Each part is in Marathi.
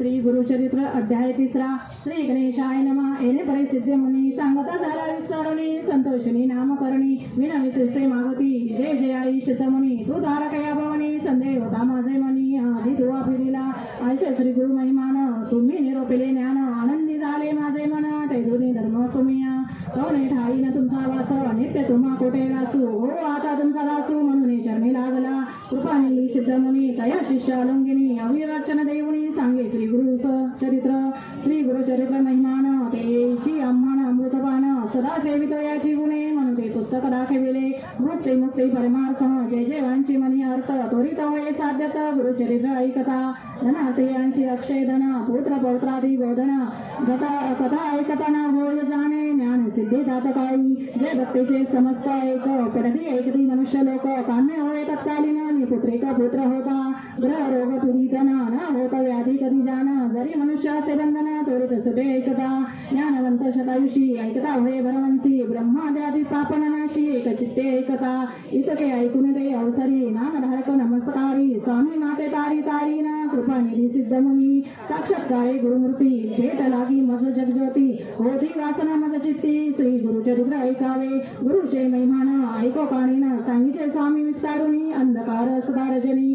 श्री गुरुचरित्र अध्याय तिसरा. श्री गणेशाय नमः. येणे परिसिद्धी मुनी सांगता झाला विस्तारणी संतोषणी नामकरणी विनवी से मागती जय जय आई शितमुनी तू तारकया भवनी संदेह होता माझे मनी. आधी तुवा फिरिला ऐसे श्री गुरु महिमान तुम्ही निरोपिले ज्ञान. आनंदी झाले माझे मन. तेजुनी धर्म सुमिया. कवने ठाई ना तुमचा वास? नित्य तुम्हा कोठे रासू? हो आता तुमचा दासू. लागला कृपा निली सिद्ध मुनी तया शिष्य लुंगिनी अविरचन देवनी सांगे श्री गुरु चरित्र श्री गुरु चरित्र महिमान तेची अम्मान अमृतपान सदा सेवित याची गुणे म्हणून ते पुस्तक दाखविले मुक्ती परमार्थ जय मनी अर्थ त्वरित साध्यत ऐकता ते अक्षय धन पुत्र पौत्रादी गोधन गता कथा ऐकताना होय जाणे ज्ञान सिद्धी तात काही जय भक्तीचे समस्त ऐक पडती ऐकती मनुष्य लोक काम्य होय तत्कालीन आणि पुत्रिक पुत्र होता ग्रह रोग पीडितन न होत व्याधी कधी जाण जरी मनुष्य असे बंधन त्वरित सुटे ऐकता ज्ञानवंत शतायुषी ऐकता होय भरवंशी ब्रह्माद्यादी पापन नाशी एक चित्ते ऐकता इतके ऐकून ते अवसरी नामधारक नमस्कारी स्वामी माते तारी तारी ना कृपा निधी सिद्ध मुनी साक्षात्कारे गुरुमूर्ती भेट लागी मज जगज्योती होती वासना मज चित्ती श्री गुरुचरित्र ऐकावे गुरुचे महिमान ऐको काणीन सांगिचे स्वामी विस्तारुनी अंधकार सदा रजनी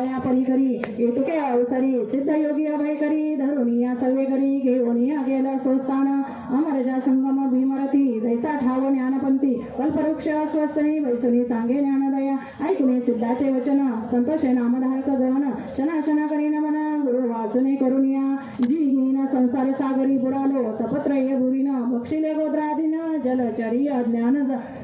दया परी करी येतुके अवसरी सिद्ध योगी अभय करी धरुनिया सर्वे करी घेऊनिया गेला स्वस्थान. अमरजा संगम भीमरती जैसा ठाव ज्ञानपंथी कल्पवृक्ष अस्वस्थनी वैसनी सांगे ज्ञानदया. ऐकुने सिद्धाचे वचन संतोषे नामधारक गहन शना शना करी नमन गुरु वाचने करुनिया जी हीन संसार सागरी बुडालो तपत्रय भुरीन बक्षिले गोद्रादीन जलचरी ज्ञान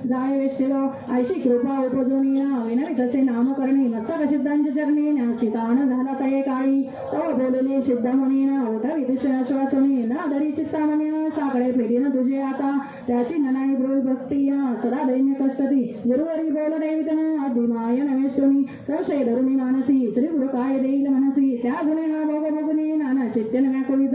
जाय वेशिलो ऐशी कृपा उपजोनिया विनवी तसे नाम करणे मस्तक सिद्धांच्या चरणी नासितान झाला तये काळी. तव बोलले सिद्ध म्हणीन उठवी दुष्ण श्वासनी ना धरी चित्तामनी साकडे फेरीन तुझे आता. त्याची ननाई ब्रोई भक्ती सदा दैन्य कष्टती. गुरुवरी बोल देवितन अधिमाय नमेष्टमी संशय धरुणी मानसी श्री गुरु काय देईल मनसी. त्या गुणे हा भोग भोगुनी नाना चित्तन व्याकुळित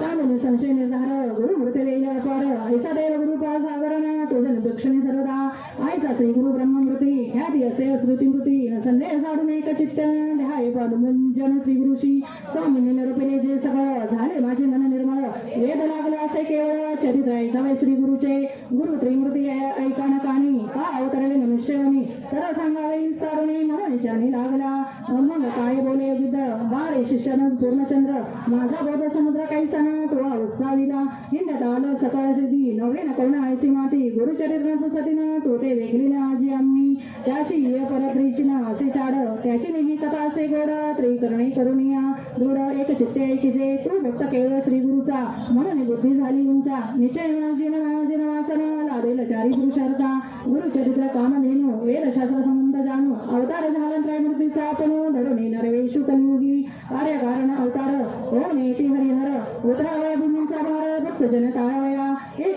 चालून संशय निर्धार गुरु मृत्य देईल ऐसा देव गुरु सागरन तुझन दक्षिणी सर्वदा आयसा श्री गुरु ब्रह्ममृती ख्याती असे श्रुती मृती संदेह साडून एक चित्त ध्याय पादुमंजन श्री गुरुशी स्वामी निरूपिले जे सगळं झाले माझे मन निर्मळ वेद लागला असे केवळ चरित्र ऐकावे श्री गुरुचे गुरु त्रिमूर्ती ऐ- ऐकान कानी का अवतरले मनुष्यवनी सरळ सांगावे विस्तारुनी म्हणून लागला. मग काय बोले विद बारे शिष्यन पूर्णचंद्र माझा बोध समुद्र कैसन तो उत्साविला हिंदत आलं सकाळ सिद्धी नवे न कोण ऐसी माती गुरुचरित्र पुसतीन तो ते आजी आम्ही. त्याशी ये परत्रीची ना असे चाड त्याची नेहमी कथा असे गोड त्रिकरणी करुनिया दृढ एक चित्ते ऐकिजे तू भक्त केवळ श्री गुरुचा म्हणून बुद्धी झाली उंचा. निश्चय जिन जिन वाचन लादेल चारी पुरुषार्था. गुरुचरित्र कामधेनु वेदशास्त्र संबंध जाणू अवतार झाला त्रैमूर्तीचा आपण धरुणी नरवेशु कलियुगी। कार्यकारण अवतार ओम नेती हरिहर। उतरावया भूमीचा भार भक्त जन टाळवया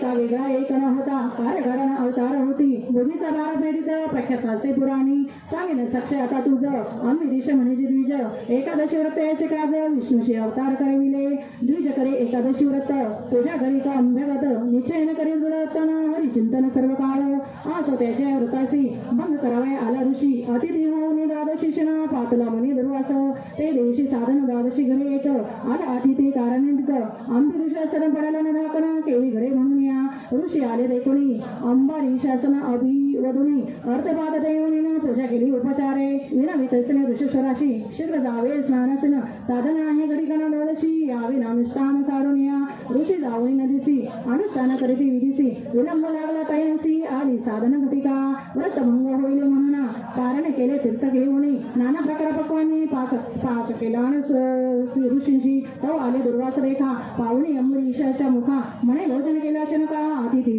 एका वेगळा एक न होता कार्यकारण अवतार होती भूमीचा भार फेडित प्रख्यात असे पुराणी सांगेन सक्षय आता तुझं आम्ही दिश म्हणजे द्विज एकादशी व्रत याचे काज विष्णूशी अवतार करविले द्विज करे एकादशी व्रत तुझ्या घरी का अंभ्यगत निश्चयन करील दृढतन हरी चिंतन सर्व काळ असो त्याच्या व्रतासी भंग करावे आला ऋषी अतिथी होऊन द्वादशी क्षण पातला मनी दुर्वास ते दिवशी साधन द्वादशी घरी येत आला अतिथी कारणिक आंबी शासन पडायला न धाकण केवी घरे म्हणून या. ऋषी आले देखुनी अंबारी शासन अभिवदुनी अर्थपाद देऊनी पूजा केली उपचारे विनवी तैसने ऋषेश्वराशी शीघ्र जावे स्नानसन साधन आहे घडी गण द्वादशी यावे अनुष्ठान सारुनिया ऋषी जावई नदीसी अनुष्ठान करीती विधीसी विलंब लागला तयांसी आली साधन घटिका व्रत भंग होईल म्हणून कारण केले तीर्थ घेऊन नाना प्रकार पक्वानी पाक पाक केला आणि ऋषींशी तो आले दुर्वास रेखा पावणी अंबरीशाच्या मुखा म्हणे भोजन केला शनका अतिथी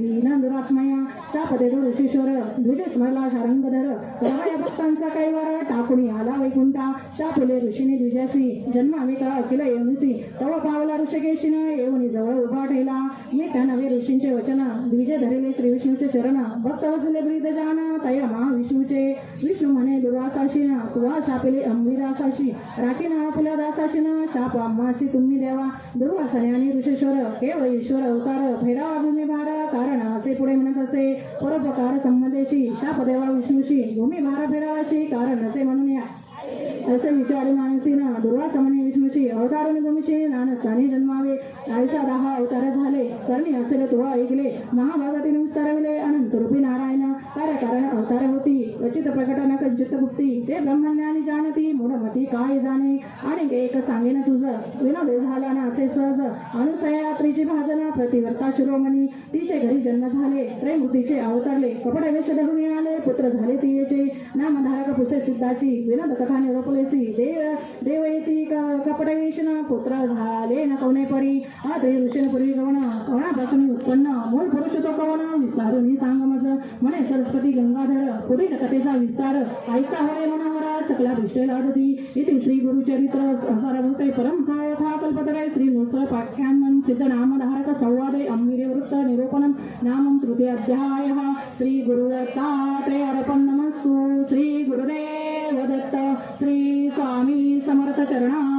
विना दुरात्मया ऋषीश्वर ध्वज स्मरला शारंगधर रमया भक्तांचा कैवार टाकुणी आला वैकुंठा शापले ऋषीने द्विजासी जन्माविका अखिल येऊनसी तव पावला ऋषिकेशीन येऊन जवळ उभा ठेला. येत्या नवे ऋषींचे वचन द्विज धरिले श्री विष्णूचे चरण भक्त वसुले ब्रीद जान तया महाविष्णूचे. विष्णू म्हणे दुर्वासाशी तुवा शापिले अंबिरासाशी राखी ना फुला दासाशी शाप आम्हाशी तुम्ही देवा. दुर्वासने आणि ऋषेश्वर केवळ ईश्वर अवतार फेरावा भूमी भार कारण असे पुढे म्हणत असे. परोपकार संबंधेशी शापदेवा विष्णूशी भूमी भारा फिरावाशी कारण असे म्हणून या. असे विचारून आणि मनसीन दुर्वासमने विष्णूशी अवतारुणी भूमीशी नानस्थानी जन्मावे. आयसा दहा अवतार झाले करणी असेल तुवा ऐकले महाभागातील विस्तारविले अनंत रूपी नारायण कार्यकारण अवतार होती. रचित प्रकटन कंचित गुप्ती ते ब्रह्मज्ञानी जानती मूढमती काय जाणे? आणि एक सांगेन तुझं. विनोद झाला ना असे सहज. अनुसयात्रीची भाजना प्रतिवर्ता शिरोमणी. तिचे घरी जन्म झाले. त्रैमूर्तीचे अवतरले. कपडे वेश धरून आले. पुत्र झाले तिचे नामधारक पुसे सिद्धाची. विनोद कथा निरोपलेसी. देव देव येती पुत्र झाले न कवने परी? हा ते ऋषीन पूर्वी गवण कवणापासून उत्पन्न? मूळ पुरुष तो कवन विस्तारून सांग मज. म्हणे सरस्वती गंगाधर पुढील कथेचा विस्तार. ऐका होय मनावरा सकला दृष्टे लादती. इथे श्री गुरुचरित्र सारभूते परम कथा कल्पतरे. श्री मुसळ पाठ्यान्मन सिद्ध नामधारक संवादे अंबिरे वृत्त निरूपणम नामं तृतीय अध्याय श्री गुरुदत्तात्रेय अर्पण नमस्तु. श्री गुरुदेव दत्त. श्री स्वामी समर्थ चरणा.